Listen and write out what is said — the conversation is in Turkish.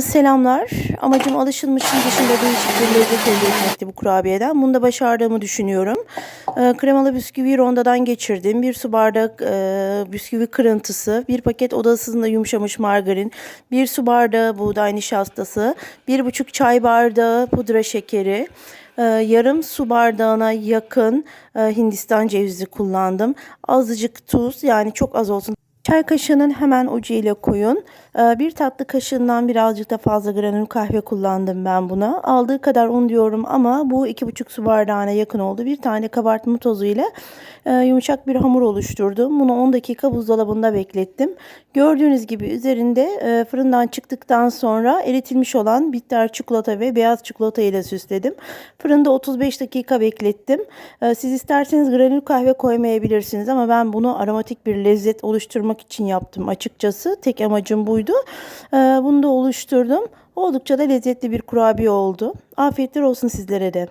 Selamlar. Amacım alışılmışın dışında değişik bir lezzet elde etmekti bu kurabiyeden. Bunu da başardığımı düşünüyorum. Ee, kremalı bisküvi rondadan geçirdim. Bir su bardak e, bisküvi kırıntısı, bir paket oda ısısında yumuşamış margarin, bir su bardağı buğday nişastası, bir buçuk çay bardağı pudra şekeri, e, yarım su bardağına yakın e, Hindistan cevizi kullandım. Azıcık tuz yani çok az olsun. Çay kaşığının hemen ucu ile koyun. Ee, Bir tatlı kaşığından birazcık da fazla granül kahve kullandım ben buna. Aldığı kadar un diyorum ama bu iki buçuk su bardağına yakın oldu. Bir tane kabartma tozu ile e, yumuşak bir hamur oluşturdum. Bunu 10 dakika buzdolabında beklettim. Gördüğünüz gibi üzerinde e, fırından çıktıktan sonra eritilmiş olan bitter çikolata ve beyaz çikolata ile süsledim. Fırında 35 dakika beklettim. E, Siz isterseniz granül kahve koymayabilirsiniz ama ben bunu aromatik bir lezzet oluşturmak için yaptım açıkçası. Tek amacım buydu. E, Bunu da oluşturdum. Oldukça da lezzetli bir kurabiye oldu. Afiyetler olsun sizlere de.